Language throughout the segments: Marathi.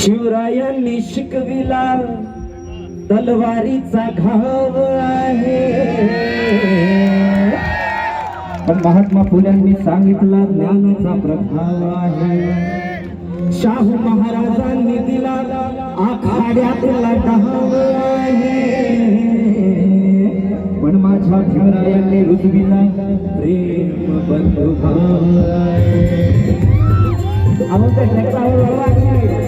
शिवरायांनी शिकविला तलवारीचा घाव आहे. पण महात्मा फुल्यांनी सांगितला ज्ञानाचा प्रभाव आहे. शाहू महाराजांनी दिला आखाड्यातला डहाव आहे. पण माझ्या भीमरायांनी रुजविला प्रेम बंधुभाव आहे. आपण त्या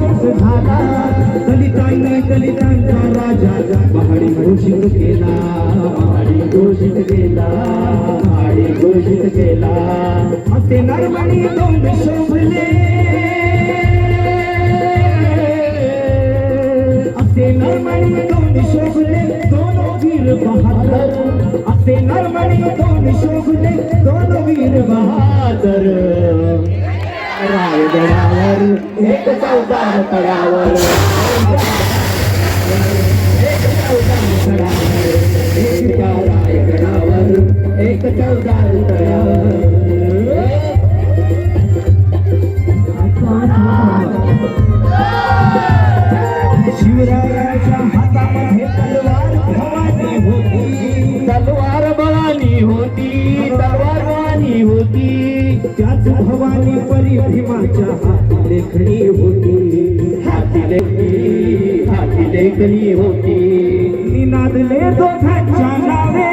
राज्याभिषेक झाला. दलितांनी दलितांचा राजा पहाडी घोषित केला. पहाडी घोषित केला. पहाडी घोषित केला. असे नरमणी दोन शोभले. असे नरमणी दोन शोभले. दोन वीर बहादर. असे नरमणी दोन शोभले. दोन वीर बहादर. रायगडावर एक चौदार तळावर एक चौदार तळावर एक रायगडावर एक चौदार तळावर त्याच भवानी परी भीमाच्या हाती लेखणी होती. हाती लेखणी हाती लेखणी होती. निनादले दोघांच्या नावे.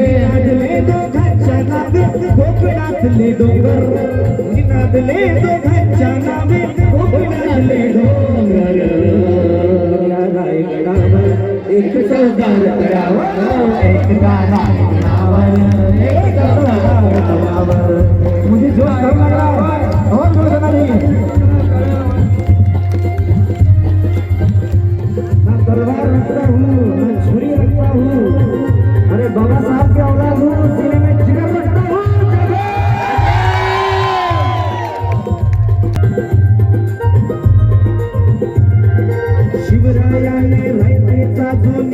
निनादले दोघांच्या नावे. कोकणातले डोंगर. निनादले दोघांच्या नावे. मुझे जो लग रहा है और नहीं मैं तलवार रखता हूँ मैं छुरी रखता हूँ अरे बाबा साहब के औलाद हूँ सीने में जिगर रखता हूँ शिवरायाने रयतेचा जो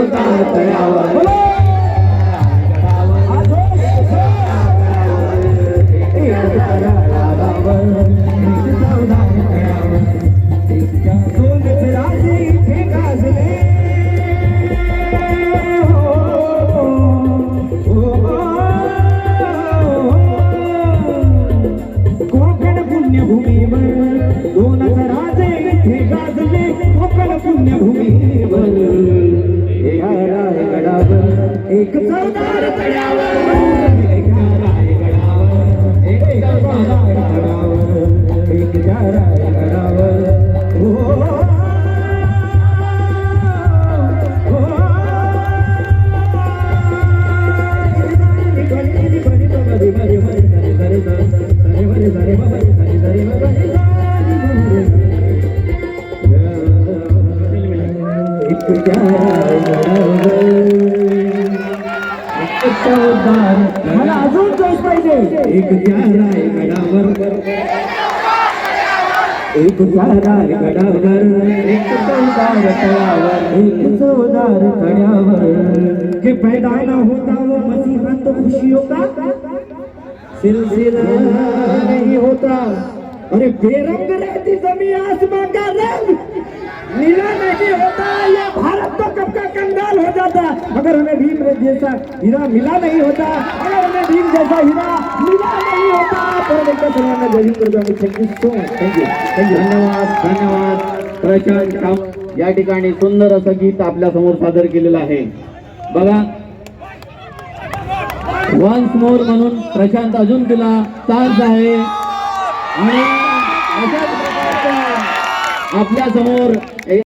एक चौदार तळावर एक चौदार तळ्यावर एका रायगडावर एक चौदार तळ्यावर एक त्या रायगडावर हो मला अजून जोश पाहिजे. एक त्या गडावर एक त्या गडावर एक चौदार तळावर एक चौदार तळ्यावर के पैदा न होता वो मसीहा तो खुशियों का? सिलसिला नहीं होता. अरे बेरंग रहती जमी आसमान का रंग. नीला नहीं होता. सबका कंगाल हो जाता? अगर हमें भीम जैसा हीरा मिला नहीं होता अगर हमें भीम जैसा हीरा मिला नहीं होता। पर देखते सर्वांना जय हिंद करतो thank you so much thank you thank you धन्यवाद धन्यवाद। प्रशांत काम या ठिकाणी सुंदर असं गीत आपल्यासमोर सादर केलेलं आहे. बघा. वन्स मोर म्हणून प्रशांत अजून तिला चार्ज आहे. आणि अशाच प्रकारच्या आपल्यासमोर